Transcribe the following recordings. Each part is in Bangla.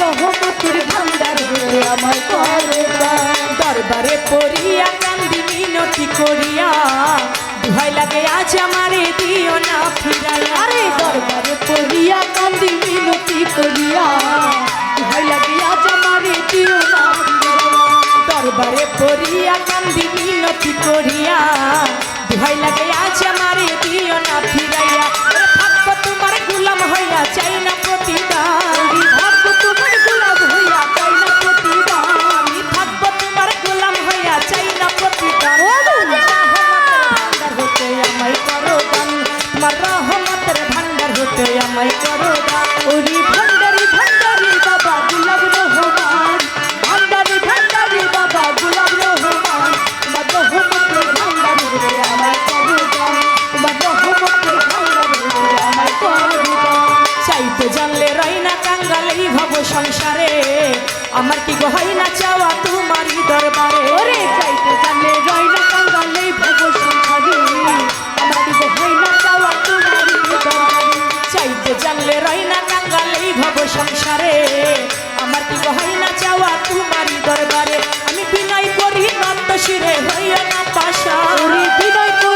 রহমতের ভান্ডার হয়ে আমার করে দরবারে পড়িয়া কান্দি মিনতি করিয়া। ভয় লাগে আজ আমারে দিও না ফিরাইয়া। রে দরবারে পড়িয়া কান্দি মিনতি করিয়া। ভয় লাগে আজ আমারে দিও না দরবারে পড়িয়া কান্দি মিনতি করিয়া। ভয় লাগে গহনা চাওয়া তোমারই দরবারে। ওরে চাইতে জানলে রয় না কাঙ্গালে ভব সংসারি। আমারই গহনা চাওয়া তোমারই দরবারে। চাইতে জানলে রয় না কাঙ্গালে ভব সংসারে। আমার কি গহনা চাওয়া তোমারই দরবারে। আমি বিনয় করি নন্দ শিরে হইয়া না পাশা। বিনয় করি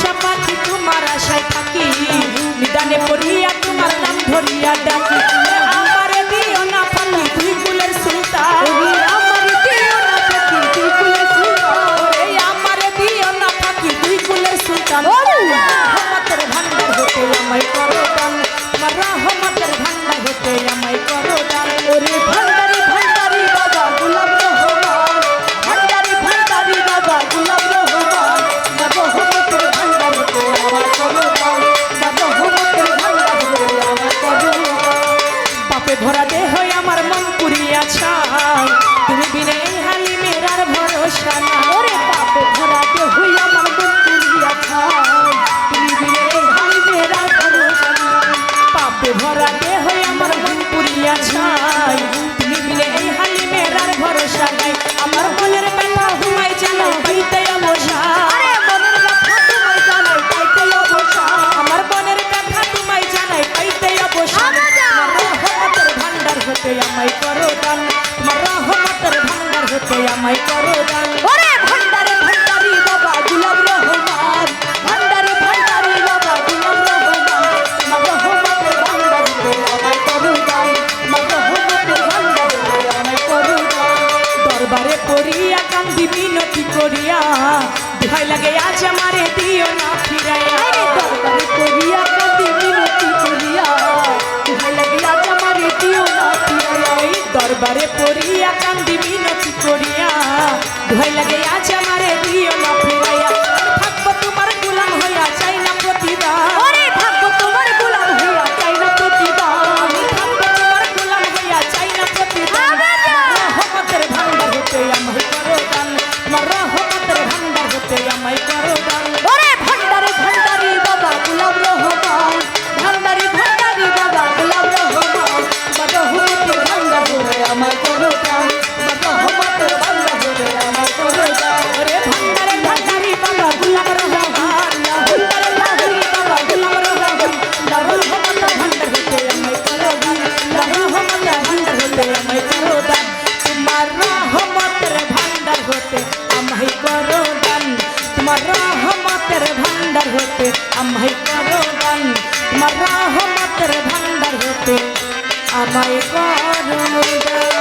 সাপাতি তোমার আশায় থাকি। নিদানে পড়িয়া তোমার নাম ধরিয়া করিয়া। ভয় লাগে আজ আমারে দিও না ফিরাইয়া। আমায় করুণা